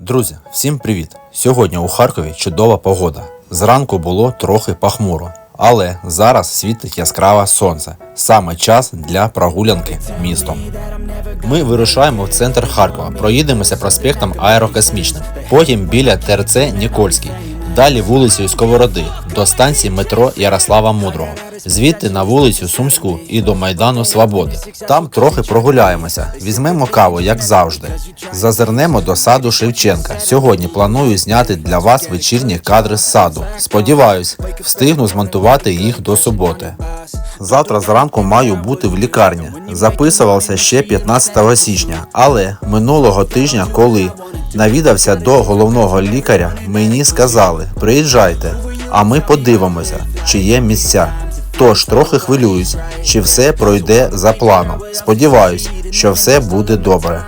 Друзі, всім привіт! Сьогодні у Харкові чудова погода. Зранку було трохи пахмуро, але зараз світить яскраве сонце. Саме час для прогулянки містом. Ми вирушаємо в центр Харкова, проїдемося проспектом Аерокосмічним, потім біля ТРЦ Нікольський, далі вулицею Сковороди до станції метро Ярослава Мудрого, звідти на вулицю Сумську і до Майдану Свободи. Там трохи прогуляємося, візьмемо каву, як завжди. Зазирнемо до саду Шевченка. Сьогодні планую зняти для вас вечірні кадри з саду. Сподіваюсь, встигну змонтувати їх до суботи. Завтра зранку маю бути в лікарні. Записувався ще 15 січня, але минулого тижня, коли навідався до головного лікаря, мені сказали: приїжджайте, а ми подивимося, чи є місця. Тож трохи хвилююсь, чи все пройде за планом. Сподіваюсь, що все буде добре.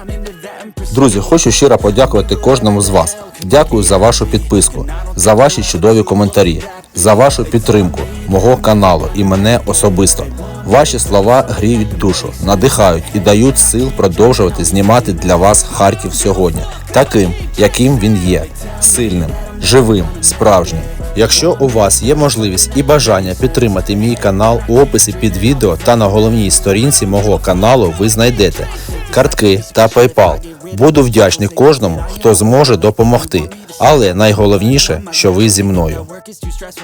Друзі, хочу щиро подякувати кожному з вас. Дякую за вашу підписку, за ваші чудові коментарі, за вашу підтримку мого каналу і мене особисто. Ваші слова гріють душу, надихають і дають сил продовжувати знімати для вас Харків сьогодні, таким, яким він є, сильним, живим, справжнім. Якщо у вас є можливість і бажання підтримати мій канал у описі під відео та на головній сторінці мого каналу ви знайдете картки та PayPal. Буду вдячний кожному, хто зможе допомогти. Але найголовніше, що ви зі мною.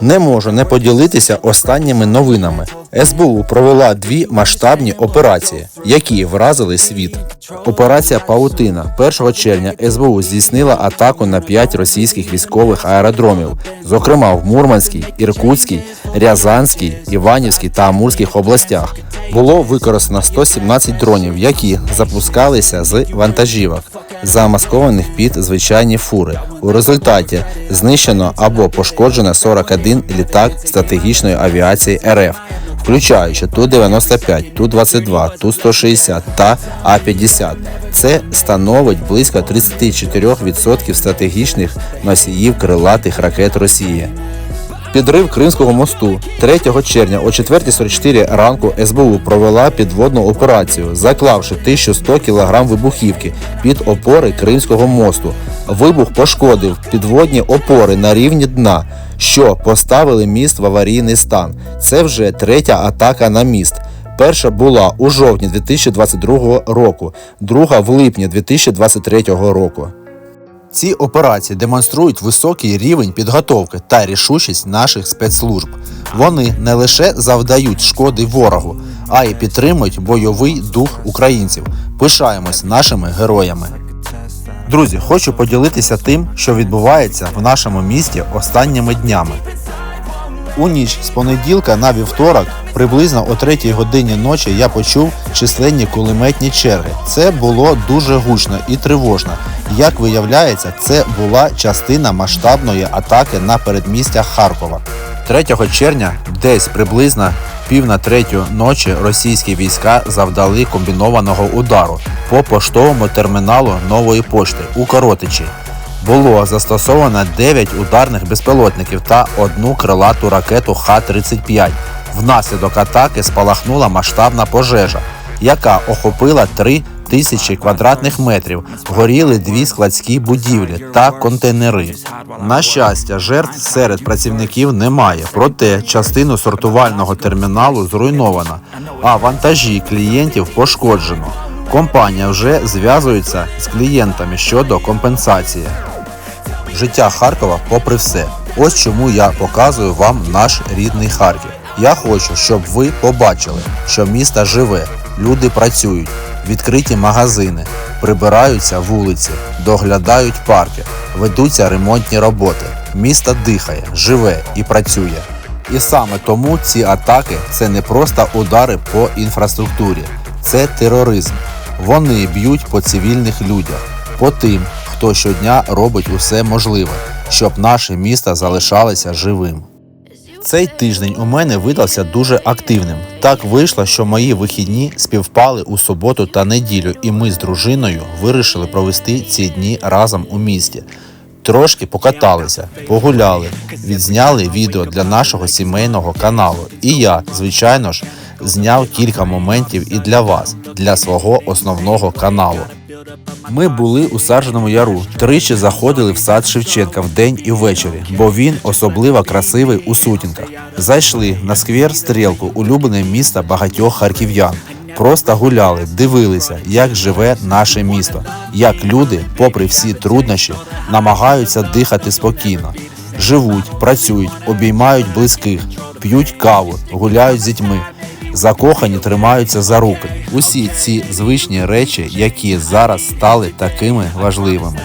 Не можу не поділитися останніми новинами. СБУ провела дві масштабні операції, які вразили світ. Операція Паутина 1 червня СБУ здійснила атаку на п'ять російських військових аеродромів, зокрема в Мурманській, Іркутській, Рязанській, Іванівській та Амурських областях. Було використано 117 дронів, які запускалися з вантажівок, замаскованих під звичайні фури. У результаті знищено або пошкоджено 41 літак стратегічної авіації РФ, включаючи Ту-95, Ту-22, Ту-160 та А-50. Це становить близько 34% стратегічних носіїв крилатих ракет Росії. Підрив Кримського мосту 3 червня о 4.44 ранку СБУ провела підводну операцію, заклавши 1100 кг вибухівки під опори Кримського мосту. Вибух пошкодив підводні опори на рівні дна, що поставили міст в аварійний стан. Це вже третя атака на міст. Перша була у жовтні 2022 року, друга в липні 2023 року. Ці операції демонструють високий рівень підготовки та рішучість наших спецслужб. Вони не лише завдають шкоди ворогу, а й підтримують бойовий дух українців. Пишаємось нашими героями. Друзі, хочу поділитися тим, що відбувається в нашому місті останніми днями. У ніч з понеділка на вівторок, приблизно о 3 годині ночі, я почув численні кулеметні черги. Це було дуже гучно і тривожно. Як виявляється, це була частина масштабної атаки на передмістя Харкова. 3 червня, десь приблизно пів на третю ночі, російські війська завдали комбінованого удару по поштовому терміналу нової пошти у Коротичі було застосовано 9 ударних безпілотників та одну крилату ракету Х-35. Внаслідок атаки спалахнула масштабна пожежа, яка охопила 3 тисячі квадратних метрів. Горіли дві складські будівлі та контейнери. На щастя, жертв серед працівників немає, проте частину сортувального терміналу зруйновано, а вантажі клієнтів пошкоджено. Компанія вже зв'язується з клієнтами щодо компенсації. Життя Харкова попри все. Ось чому я показую вам наш рідний Харків. Я хочу, щоб ви побачили, що місто живе, люди працюють, відкриті магазини, прибираються вулиці, доглядають парки, ведуться ремонтні роботи. Місто дихає, живе і працює. І саме тому ці атаки це не просто удари по інфраструктурі, це тероризм. Вони б'ють по цивільних людях, по тим, хто щодня робить усе можливе, щоб наше місто залишалося живим. Цей тиждень у мене видався дуже активним. Так вийшло, що мої вихідні співпали у суботу та неділю, і ми з дружиною вирішили провести ці дні разом у місті. Трошки покаталися, погуляли, відзняли відео для нашого сімейного каналу. І я, звичайно ж, зняв кілька моментів і для вас, для свого основного каналу. Ми були у Сарженому яру. Тричі заходили в сад Шевченка вдень і ввечері, бо він особливо красивий у сутінках. Зайшли на сквер стрілку, улюблене місто багатьох харків'ян. Просто гуляли, дивилися, як живе наше місто, як люди, попри всі труднощі, намагаються дихати спокійно. Живуть, працюють, обіймають близьких, п'ють каву, гуляють з дітьми, закохані тримаються за руки. Усі ці звичні речі, які зараз стали такими важливими.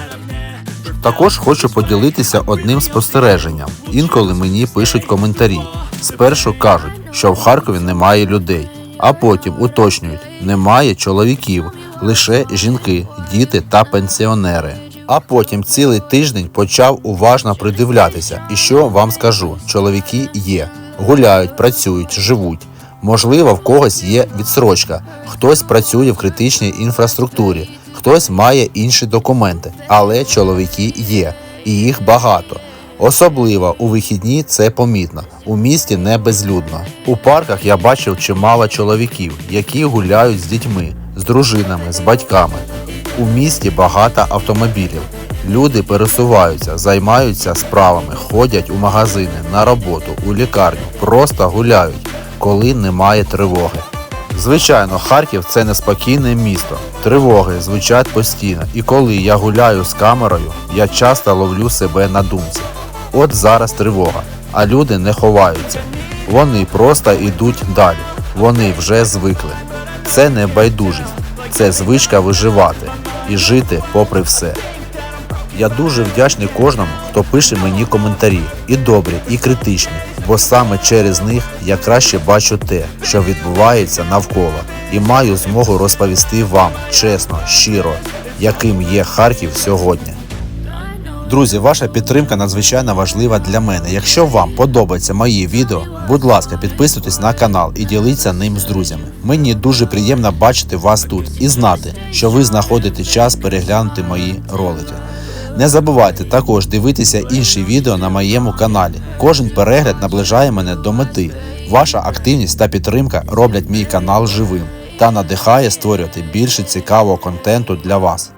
Також хочу поділитися одним спостереженням. Інколи мені пишуть коментарі. Спершу кажуть, що в Харкові немає людей, а потім уточнюють, немає чоловіків, лише жінки, діти та пенсіонери. А потім цілий тиждень почав уважно придивлятися. І що вам скажу: чоловіки є, гуляють, працюють, живуть. Можливо, в когось є відсрочка, хтось працює в критичній інфраструктурі, хтось має інші документи, але чоловіки є, і їх багато. Особливо у вихідні це помітно. У місті не безлюдно. У парках я бачив чимало чоловіків, які гуляють з дітьми, з дружинами, з батьками. У місті багато автомобілів. Люди пересуваються, займаються справами, ходять у магазини, на роботу, у лікарню, просто гуляють, коли немає тривоги. Звичайно, Харків це неспокійне місто. Тривоги звучать постійно, і коли я гуляю з камерою, я часто ловлю себе на думці. От зараз тривога, а люди не ховаються. Вони просто йдуть далі. Вони вже звикли. Це не байдужість, це звичка виживати і жити попри все. Я дуже вдячний кожному, хто пише мені коментарі, і добрі, і критичні, бо саме через них я краще бачу те, що відбувається навколо, і маю змогу розповісти вам чесно, щиро, яким є Харків сьогодні. Друзі, ваша підтримка надзвичайно важлива для мене. Якщо вам подобаються мої відео, будь ласка, підписуйтесь на канал і діліться ним з друзями. Мені дуже приємно бачити вас тут і знати, що ви знаходите час переглянути мої ролики. Не забувайте також дивитися інші відео на моєму каналі. Кожен перегляд наближає мене до мети. Ваша активність та підтримка роблять мій канал живим та надихає створювати більше цікавого контенту для вас.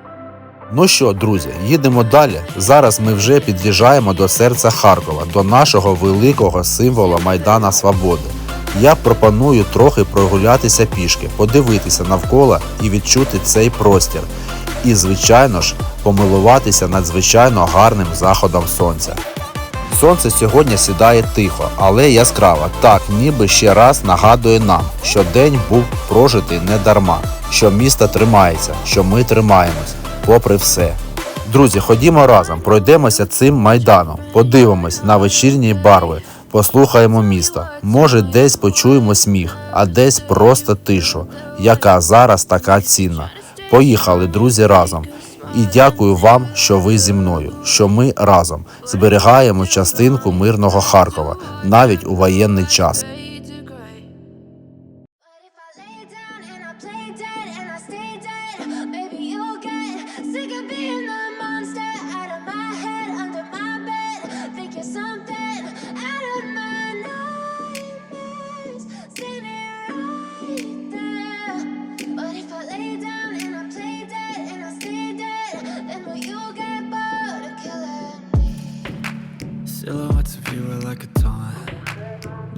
Ну що, друзі, їдемо далі. Зараз ми вже під'їжджаємо до серця Харкова, до нашого великого символа Майдана Свободи. Я пропоную трохи прогулятися пішки, подивитися навколо і відчути цей простір. І, звичайно ж, помилуватися надзвичайно гарним заходом сонця. Сонце сьогодні сідає тихо, але яскраво. Так, ніби ще раз нагадує нам, що день був прожитий не дарма, що місто тримається, що ми тримаємось, попри все. Друзі, ходімо разом, пройдемося цим майданом, подивимось на вечірні барви, послухаємо міста. Може, десь почуємо сміх, а десь просто тишу, яка зараз така цінна. Поїхали, друзі, разом. І дякую вам, що ви зі мною, що ми разом зберігаємо частинку мирного Харкова навіть у воєнний час.